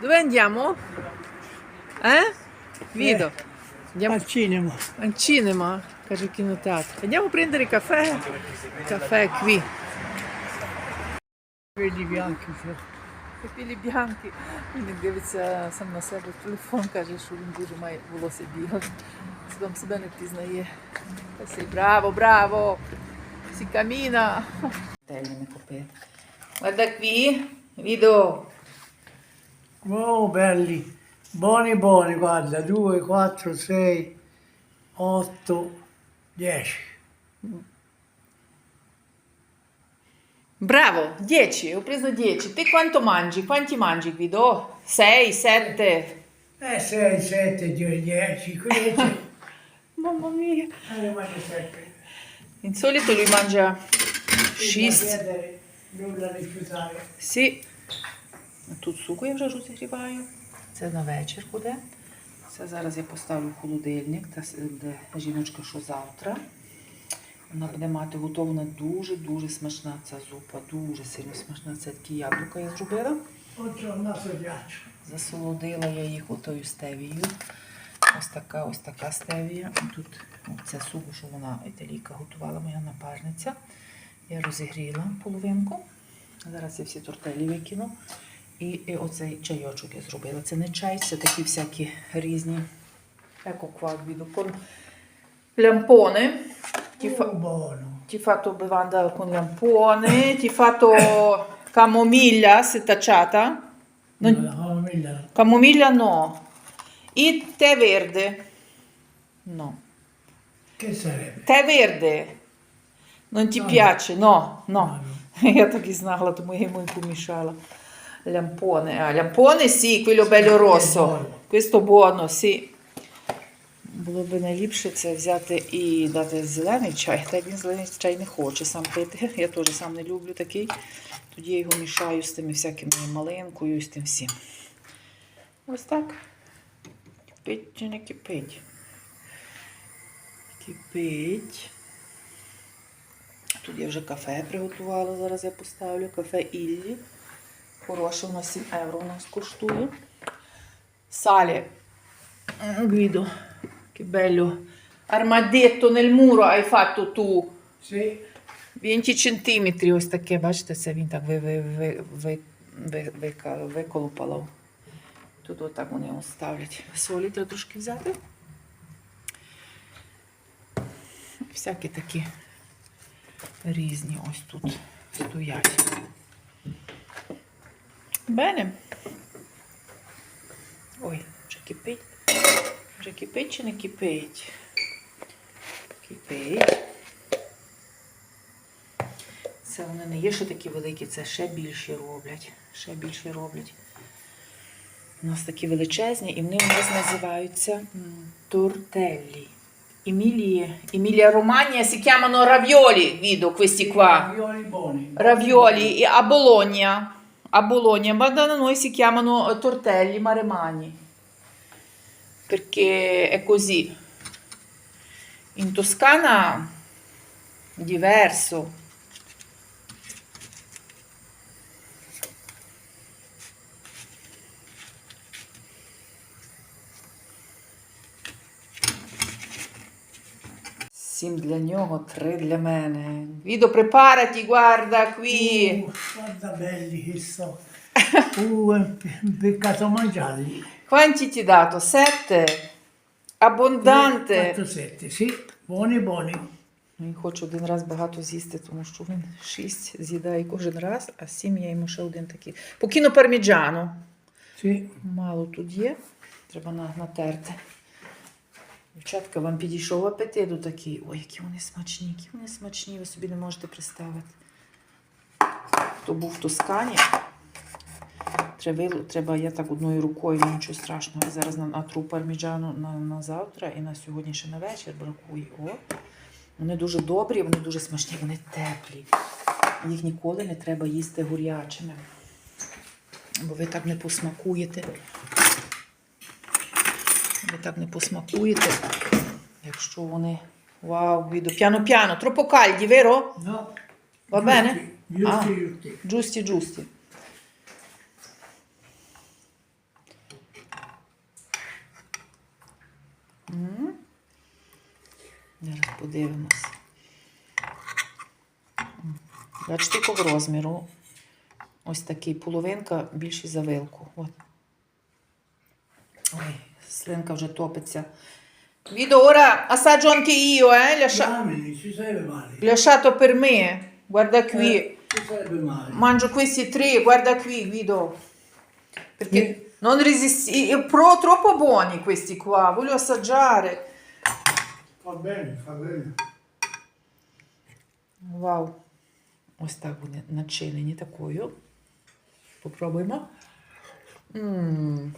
Dove andiamo? Eh? Vido. Andiamo Al cinema. al cinema, в кінотеатр. Andiamo a prendere caffè. Caffè qui. Quelli bianchi. sì. Папілі б'янки. Він дивиться сам на себе в телефон, каже, що він дуже має волосся біле. Сам себе не впізнає. Браво, браво! Телі купити. Guarda qui, Vido. Oh, belli. Buoni, buoni, guarda. 2, 4, 6, 8, 10. Bravo, 10, ho preso 10. Te quanto mangi? Quanti mangi, Guido? 6, 7. Eh, 6, 7, 10, 15. Mamma mia. Eh, 7. Di solito lui mangia 6. Nulla rifiutare. Сі. Тут суку я вже розігріваю. Це на вечір буде. Це зараз я поставлю в холодильник, та с- де жіночка, що завтра. Вона буде мати готована дуже-дуже смачна ця зупа. Дуже сильно смачна. Це такі яблука я зробила. Засолодила я їх отою стевією. Ось така, ось така стевія. Тут це сугу, що вона італійка готувала, моя напарниця. Я розігріла половинку. Зараз я всі тортелі викину. І, і оцей чайочок я зробила. Це не чай, це такі всякі різні. Qua, Guido, lampone. Ti, fa- Oh, ti fatto bevanda con lampone, ti fatto camomilla setacciata. Non- La camomilla. Camomilla no. E tè verde. No. Che sarebbe? Tè verde. Non ti No. piace? No, no. No, Я так і знала, тому я йому і помішала. Lamпone. Ah, lamпone sì, quello bello rosso. buono. Questo buono, sì. Було б найліпше це взяти і дати зелений чай. Та він зелений чай не хоче сам пити. Я теж сам не люблю такий. Тоді я його мішаю з тими всякими малинкою і з тим всім. Ось так. Кипить чи не кипить? Кипить. Тут я вже кафе приготувала, зараз я поставлю. Кафе Іллі. Хороше, нас 7 євро у нас коштує. Салі. Guido, che bello. Armadetto nel muro hai fatto tu. Sì. 20 centimetri, ось таке, бачите, це він так ви, ви, ви, ви, ви, ви, виколупало. Тут отак вони його ставлять. Солі треба трошки взяти. Всякі такі різні ось тут стоять. Бене. Ой, вже кипить. Вже кипить чи не кипить? Кипить. Це вони не є ще такі великі, це ще більші роблять. Ще більші роблять. У нас такі величезні, і вони у нас називаються тортеллі. Емілії, Емілія Романія si chiamano ravioli, vedo questi qua. Ravioli buoni. A Bologna. Ma da noi si chiamano tortelli maremani. Perché è così. In Toscana diverso. Сім для нього, три для мене. Відо, preparati, guarda qui. Guarda belli che so. Uh, peccato mangiarli. Quanti ti dato? Sette? Abbondante. 4, 7, sì. Buoni, buoni. Він хоче один раз багато з'їсти, тому що він шість з'їдає кожен раз, а сім я йому ще один такий. Покіно парміджано. Sì. Мало тут є. Треба на- натерти. Дівчатка, вам підійшов апетит такий. Ой, які вони смачні, які вони смачні, ви собі не можете представити. Хто був в Тоскані, треба, я так одною рукою, нічого страшного. Зараз на- натру парміджану на, на завтра і на сьогодні ще на вечір бракує. О. Вони дуже добрі, вони дуже смачні, вони теплі. Їх ніколи не треба їсти гурячими. Бо ви так не посмакуєте ви так не посмакуєте. Якщо вони. Вау, віду. П'яно п'яно. Тропо кальді, віро? No. Va bene? Giusti, giusti. Giusti, giusti. Mm. Зараз подивимось. Бачите, по розміру. Ось такий половинка більше за вилку. От. Ой. слинка вже топиться. Відо, ora assaggio anche io, eh? Lascia... Dammi, ci sarebbe male. lasciato per me. Guarda qui. Eh, ci sarebbe male. Mangio questi tre, guarda qui, Guido. Perché non resisti. è pro- troppo buoni questi qua, voglio assaggiare. Fa bene, fa bene. Вау. Ось так вони начинені такою. Попробуємо. М.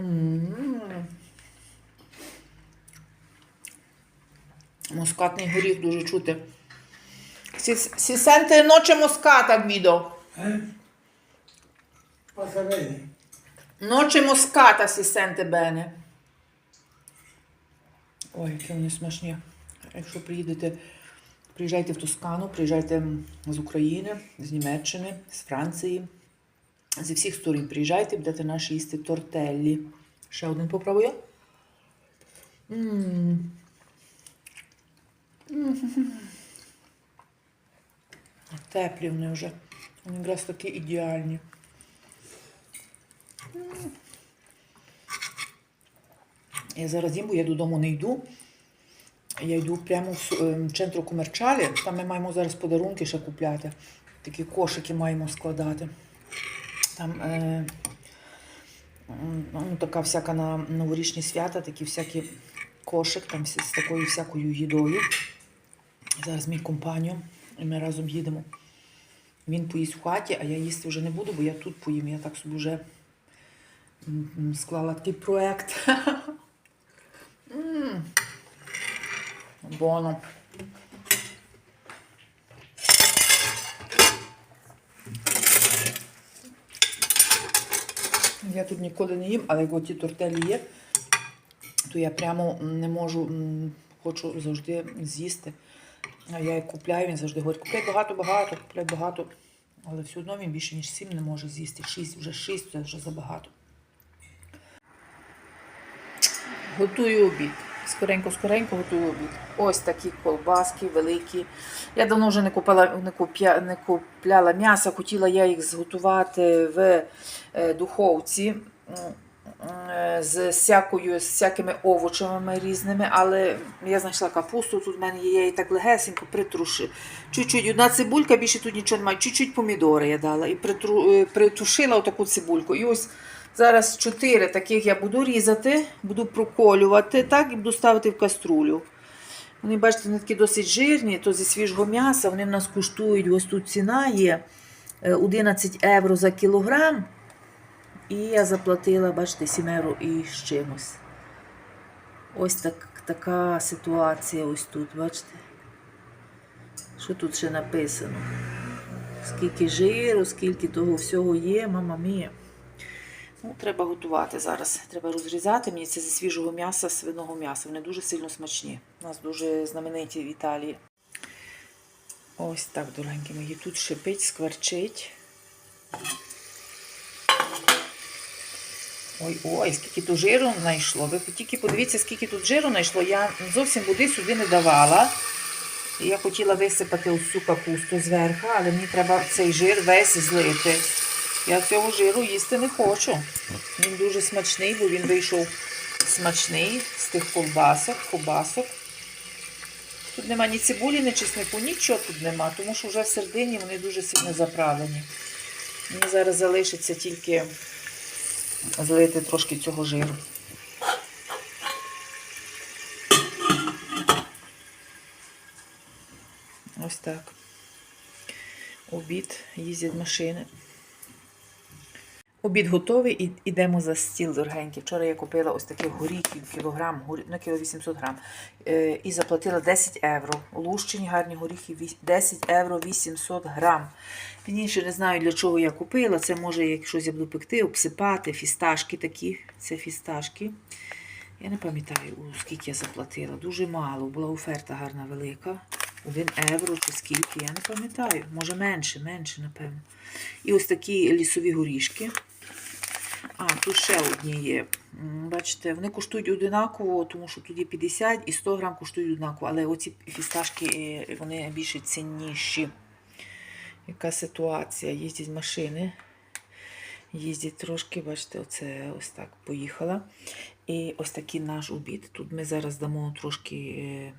М. Мускатний горіх дуже чути. Сі, ноче моската, Гвідо. Bene. Ноче моската сі сенте бене. Ой, які вони смачні. Якщо приїдете, приїжджайте в Тоскану, приїжджайте з України, з Німеччини, з Франції. Зі всіх сторін приїжджайте, будете наші їсти тортеллі. Ще один попробую. Теплі вони вже. Вони якраз такі ідеальні. Я зараз їм, бо я додому не йду. Я йду прямо в е, в центру комерчалі. Там ми маємо зараз подарунки ще купляти. Такі кошики маємо складати. Там е, ну, така всяка на новорічні свята, такі всякі кошик, там з такою всякою їдою. Зараз мій компаньон, і ми разом їдемо. Він поїсть в хаті, а я їсти вже не буду, бо я тут поїм. Я так собі вже склала такий проект. Боно. Я тут ніколи не їм, але як ті тортелі є, то я прямо не можу, хочу завжди з'їсти. Я їх купляю, він завжди говорить, купляй багато-багато, купляй багато. Але все одно він більше, ніж сім не може з'їсти. Шість, вже шість, це вже забагато. Готую обід. Скоренько, скоренько готую обід. Ось такі колбаски великі. Я давно вже не купила, не, купя, не купляла м'ясо, хотіла я їх зготувати в е, духовці е, з, всякою, з всякими овочами різними, але я знайшла капусту, тут в мене є, я її так легесенько притрушила. Чуть-чуть одна цибулька, більше тут нічого немає. Чуть-чуть помідори я дала і притру, е, притушила отаку цибульку. І ось зараз чотири таких я буду різати, буду проколювати так і буду ставити в каструлю. Вони, бачите, вони такі досить жирні, то зі свіжого м'яса. Вони в нас коштують, ось тут ціна є е, 11 євро за кілограм. І я заплатила, бачите, 7 євро і з чимось. Ось так, така ситуація ось тут, бачите? Що тут ще написано? Скільки жиру, скільки того всього є, мама мія. Ну, треба готувати зараз. Треба розрізати. Мені це зі свіжого м'яса, свиного м'яса. Вони дуже сильно смачні. У нас дуже знамениті в Італії. Ось так, дорогенькі мої. Тут шипить, скверчить. Ой, ой, скільки тут жиру знайшло. Ви тільки подивіться, скільки тут жиру знайшло. Я зовсім води сюди не давала. Я хотіла висипати ось капусту зверху, але мені треба цей жир весь злити. Я цього жиру їсти не хочу. Він дуже смачний, бо він вийшов смачний з тих ковбасок, ковбасок. Тут нема ні цибулі, ні чеснику, нічого тут нема, тому що вже в середині вони дуже сильно заправлені. Мені зараз залишиться тільки злити трошки цього жиру. Ось так. Обід їздять машини. Обід готовий і йдемо за стіл дорогенький. Вчора я купила ось таких горіхів, кілограм, горі- ну, кіло 800 грам. Е, і заплатила 10 євро. Лущені гарні горіхи, 10 євро 800 грам. Пізніше не знаю, для чого я купила. Це може, як щось я буду пекти, обсипати, фісташки такі. Це фісташки. Я не пам'ятаю, скільки я заплатила. Дуже мало. Була оферта гарна велика. Один євро чи скільки, я не пам'ятаю. Може менше, менше, напевно. І ось такі лісові горішки. А, тут. Бачите, вони коштують одинаково, тому що тут є 50 і 100 грам коштують одинаково, але оці фісташки е, вони більше цінніші. Яка ситуація? Їздять машини. Їздять трошки, бачите, оце ось так поїхала. І ось такий наш обід. Тут ми зараз дамо трошки е,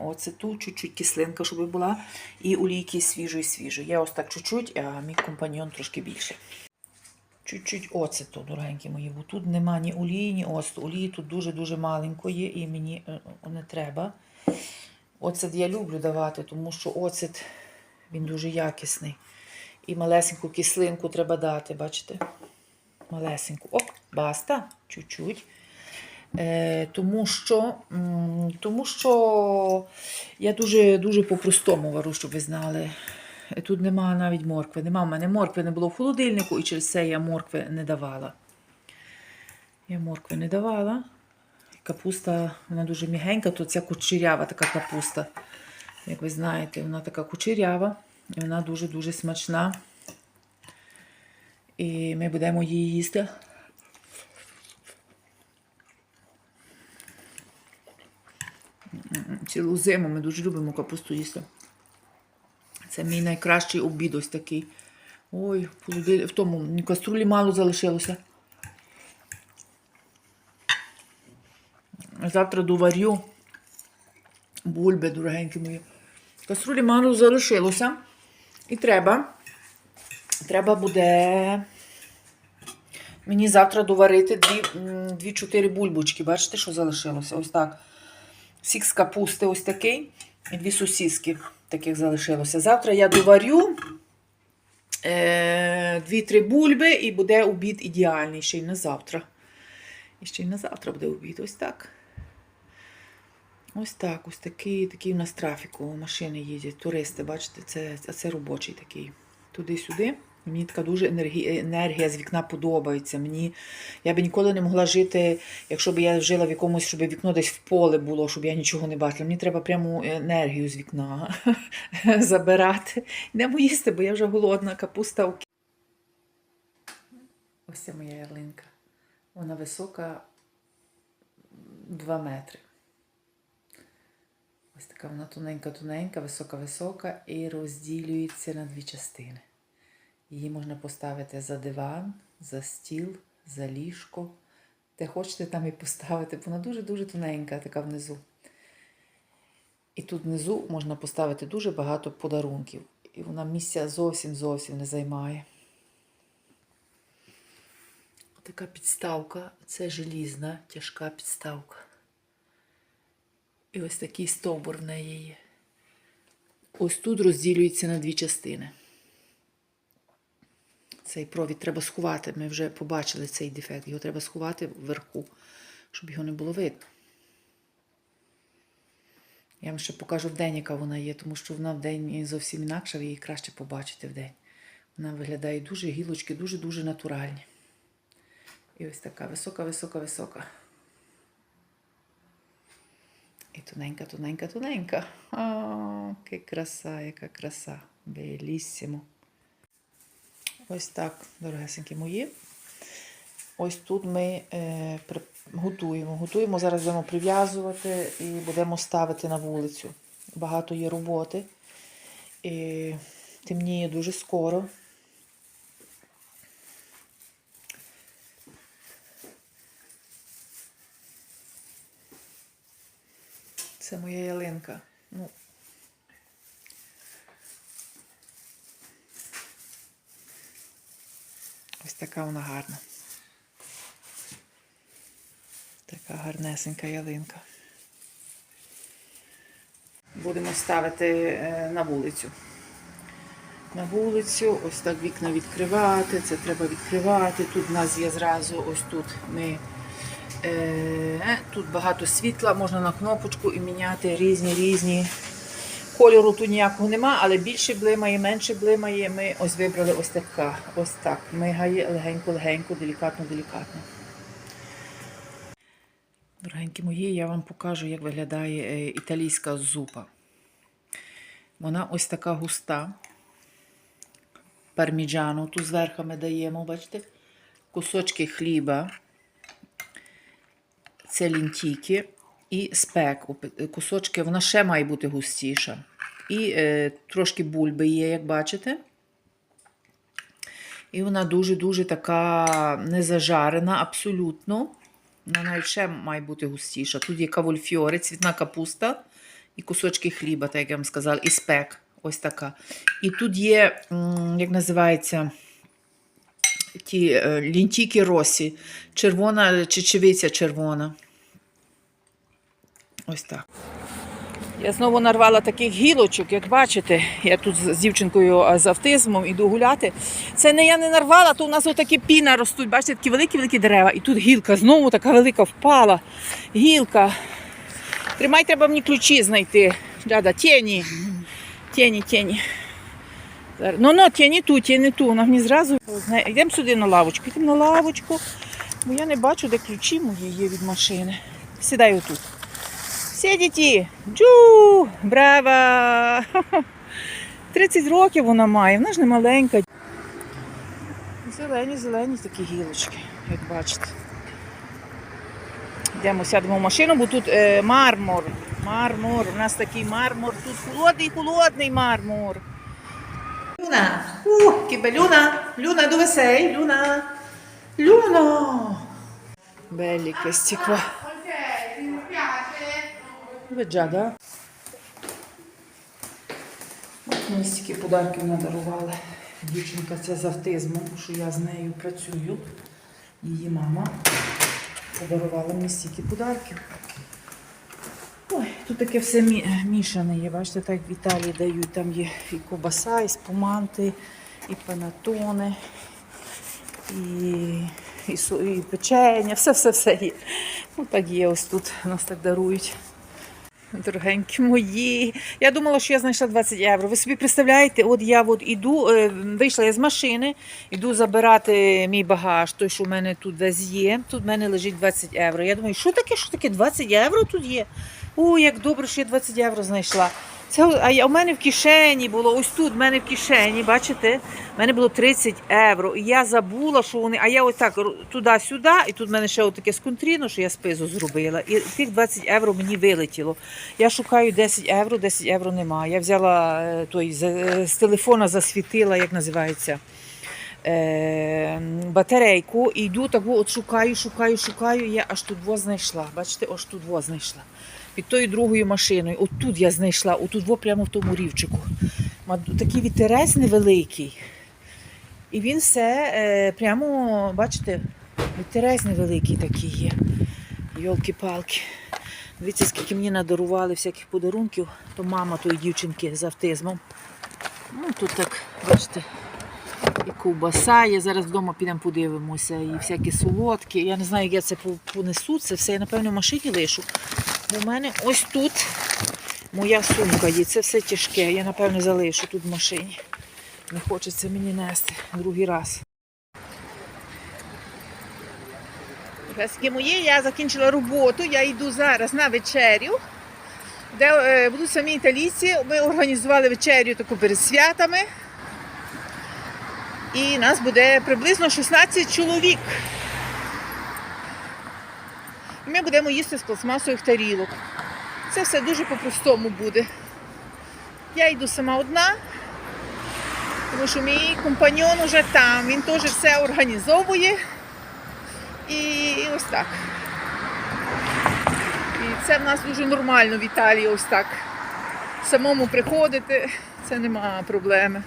оцету, чуть-чуть кислинка, щоб була, і олійки свіжої свіжої. Я ось так чуть-чуть, а мій компаньон трошки більше. Чуть-чуть оцету, дорогенькі мої, бо тут нема ні олії, ні оцту. Олії тут дуже-дуже маленько є і мені е, е, не треба. Оцет я люблю давати, тому що оцет він дуже якісний. І малесеньку кислинку треба дати, бачите? Малесеньку. Оп, баста, чуть-чуть. Е, тому, що, тому що я дуже, дуже по-простому вару, щоб ви знали. Тут нема навіть моркви. Нема в мене моркви не було в холодильнику, і через це я моркви не давала. Я моркви не давала. Капуста, вона дуже мігенька, то ця кучерява така капуста. Як ви знаєте, вона така кучерява, і вона дуже-дуже смачна. І ми будемо її їсти. Цілу зиму ми дуже любимо капусту їсти. Це мій найкращий обід ось такий. Ой, в тому каструлі мало залишилося. Завтра доварю бульби, дорогенькі мої. Каструлі мало залишилося. І треба. Треба буде мені завтра доварити дві, м, дві-чотири бульбочки. Бачите, що залишилося? Ось так. Сік з капусти ось такий. І дві сусіски таких залишилося. Завтра я доварю е, дві-три бульби і буде обід ідеальний ще й на завтра. І ще й на завтра буде обід. Ось так. Ось так, ось такий, такий у нас трафіку. Машини їздять, туристи, бачите, це, це робочий такий. Туди-сюди. Мені така дуже енергія, з вікна подобається. Мені, я би ніколи не могла жити, якщо б я жила в якомусь, щоб вікно десь в поле було, щоб я нічого не бачила. Мені треба прямо енергію з вікна забирати. Йдемо їсти, бо я вже голодна, капуста. Ось це моя ялинка. Вона висока 2 метри. Ось така вона тоненька-тоненька, висока-висока і розділюється на дві частини. Її можна поставити за диван, за стіл, за ліжко. Де хочете, там і поставити. Вона дуже-дуже тоненька, така внизу. І тут внизу можна поставити дуже багато подарунків. І вона місця зовсім зовсім не займає. Така підставка, це желізна, тяжка підставка. І ось такий стовбур в неї є. Ось тут розділюється на дві частини. Цей провід треба сховати. Ми вже побачили цей дефект. Його треба сховати вверху, щоб його не було видно. Я вам ще покажу вдень, яка вона є, тому що вона вдень зовсім інакша, її краще побачите вдень. Вона виглядає дуже гілочки, дуже-дуже натуральні. І ось така висока, висока, висока. І тоненька, тоненька, тоненька. О, яка краса, яка краса. Белісімо. Ось так, дорогесенькі мої. Ось тут ми е, готуємо. Готуємо, зараз будемо прив'язувати і будемо ставити на вулицю. Багато є роботи. І темніє дуже скоро. Це моя ялинка. Ну, ось така вона гарна. Така гарнесенька ялинка. Будемо ставити е, на вулицю. На вулицю, ось так вікна відкривати, це треба відкривати. Тут в нас є зразу, ось тут ми. Е, тут багато світла, можна на кнопочку і міняти різні різні. Кольору тут ніякого нема, але більше блимає, менше блимає. Ми ось вибрали ось така. Ось так. Мигає легенько-легенько, делікатно-делікатно. Дорогенькі мої, я вам покажу, як виглядає е, італійська зупа. Вона ось така густа. Парміджану тут зверху ми даємо, бачите? кусочки хліба, це лінтійки і спек. Опи- Кусочки, вона ще має бути густіша. І е, трошки бульби є, як бачите. І вона дуже-дуже така незажарена, абсолютно. Вона навіть ще має бути густіша. Тут є кавульфьори, цвітна капуста і кусочки хліба, так як я вам сказала, і спек. Ось така. І тут є, як називається, ті е, лінтіки росі. Червона чечевиця червона. Ось так. Я знову нарвала таких гілочок, як бачите, я тут з дівчинкою з автизмом іду гуляти. Це не я не нарвала, то у нас отакі піна ростуть. Бачите, такі великі-великі дерева. І тут гілка знову така велика впала. Гілка. Тримай, треба мені ключі знайти. Дада, тіні. Тіні, тіні. Ну, ну, тіні ту, тіні ту. Вона мені зразу. Йдемо сюди на лавочку. Йдемо на лавочку. Бо я не бачу, де ключі мої є від машини. Сідай отут. Сидіті! Джу! Браво! 30 років вона має, вона ж не маленька. Зелені, зелені такі гілочки, як бачите. Йдемо, сядемо в машину, бо тут е, мармур. Мармур. У нас такий мармур. Тут холодний, холодний мармур. Люна! У, кібелюна! Люна, до весей! Люна! Люна! Белі Веджада. От мені стільки подарків надарували. Дівчинка ця з автизмом, що я з нею працюю. Її мама подарувала мені стільки подарків. Ой, тут таке все мі- мішане є. Бачите, так в Італії дають. Там є і кобаса, і спуманти, і панатони, і, і, і печення, все-все-все є. Ну так є ось тут. Нас так дарують. Дорогенькі мої. Я думала, що я знайшла 20 євро. Ви собі представляєте, от я от іду, е, вийшла я з машини, іду забирати мій багаж, той, що в мене тут десь є. Тут в мене лежить 20 євро. Я думаю, що таке, що таке 20 євро тут є? О, як добре, що я 20 євро знайшла. Це, а у мене в кишені було, ось тут в мене в кишені, бачите? У мене було 30 євро. І я забула, що вони. А я ось так туди-сюди, і тут в мене ще таке сконтріно, що я спизу зробила. І тих 20 євро мені вилетіло. Я шукаю 10 євро, 10 євро немає. Я взяла е, той з, е, з телефона, засвітила, як називається. Е, батарейку і йду так от шукаю, шукаю, шукаю. Я аж тут во знайшла. Бачите, аж тут во знайшла. Під тою другою машиною. От тут я знайшла, отут во прямо в тому рівчику. Такий вітерець невеликий. І він все е, прямо, бачите, вітерець невеликий такий є. Йолки-палки. Дивіться, скільки мені надарували всяких подарунків, то мама тої дівчинки з автизмом. Ну, тут так, бачите, і ковбаса є. Зараз вдома підемо подивимося, і всякі солодкі. Я не знаю, як я це понесу. Це все я, напевно, в машині лишу. В мене ось тут моя сумка є. Це все тяжке. Я, напевно, залишу тут в машині. Не хочеться мені нести другий раз. Пески мої, я закінчила роботу, я йду зараз на вечерю, де е, будуть самі італійці. Ми організували вечерю таку перед святами. І нас буде приблизно 16 чоловік. Ми будемо їсти з пластмасових тарілок. Це все дуже по-простому буде. Я йду сама одна, тому що мій компаньон уже там, він теж все організовує. І ось так. І це в нас дуже нормально в Італії ось так. Самому приходити, це нема проблеми.